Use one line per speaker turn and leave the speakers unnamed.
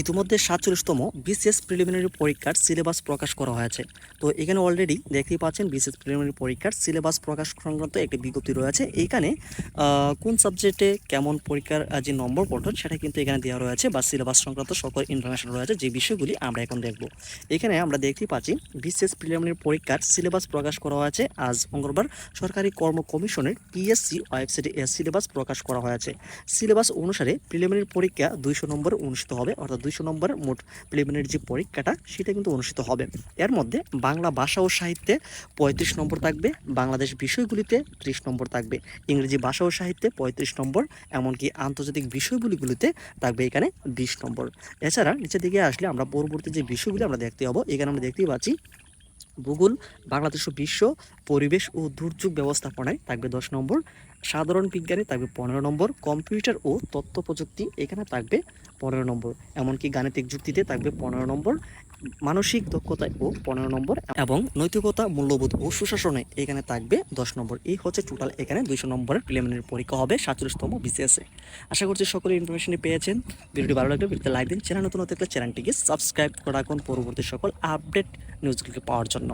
ইতিমধ্যে সাতচল্লিশতম BCS preliminary পরীক্ষার সিলেবাস প্রকাশ করা হয়েছে। তো এখানে অলরেডি দেখতেই পাচ্ছেন বিসিএস প্রিলিমিনারি পরীক্ষার সিলেবাস প্রকাশ সংক্রান্ত একটি বিজ্ঞপ্তি রয়েছে। এইখানে কোন সাবজেক্টে কেমন পরীক্ষার যে নম্বর পঠন সেটা কিন্তু এখানে দেওয়া রয়েছে বা সিলেবাস সংক্রান্ত সকল ইনফরমেশন রয়েছে যে বিষয়গুলি আমরা এখন দেখব। এখানে আমরা দেখতেই পাচ্ছি বিসিএস প্রিলিমিনারি পরীক্ষার সিলেবাস প্রকাশ করা হয়েছে। আজ মঙ্গলবার সরকারি কর্ম কমিশনের পিএসসি ওয়েবসাইটে সিলেবাস প্রকাশ করা হয়েছে। সিলেবাস অনুসারে প্রিলিমিনারি পরীক্ষা দুইশো নম্বর অনুষ্ঠিত হবে, অর্থাৎ দুইশো নম্বরের মোট প্রিলিমিনারি যে পরীক্ষাটা, সেটা কিন্তু অনুষ্ঠিত হবে। এর মধ্যে বাংলা ভাষা ও সাহিত্যে পঁয়ত্রিশ নম্বর থাকবে, বাংলাদেশ বিষয়গুলিতে ত্রিশ নম্বর থাকবে। ইংরেজি ভাষা ও সাহিত্যে পঁয়ত্রিশ নম্বর, এমনকি আন্তর্জাতিক বিষয়গুলিগুলিতে থাকবে এখানে বিশ নম্বর। এছাড়া নিচের দিকে আসলে আমরা পরবর্তী যে বিষয়গুলি আমরা দেখতে পাবো, এখানে আমরা দেখতেই পাচ্ছি ভূগোল, বাংলাদেশ ও বিশ্ব পরিবেশ ও দুর্যোগ ব্যবস্থাপনায় থাকবে দশ নম্বর, সাধারণ বিজ্ঞানে থাকবে পনেরো নম্বর, কম্পিউটার ও তথ্য প্রযুক্তি এখানে থাকবে পনেরো নম্বর, এমনকি গাণিতিক যুক্তিতে থাকবে পনেরো নম্বর মানসিক দক্ষতায় ও পনেরো নম্বর এবং নৈতিকতা, মূল্যবোধ ও সুশাসনে এখানে থাকবে দশ নম্বর। এই হচ্ছে টোটাল এখানে দুইশো নম্বরের প্রিলিমিনারি পরীক্ষা হবে সাতচল্লিশতম বিসিএসে আশা করছি সকলে ইনফরমেশনই পেয়েছেন। ভিডিওটি ভালো লাগবে ভিডিওতে লাইক দিন, চ্যানেল নতুন হতে চ্যানেলটিকে সাবস্ক্রাইব করে রাখুন। পরবর্তী সকল আপডেট নিউজগুলিকে পাওয়ার জন্য।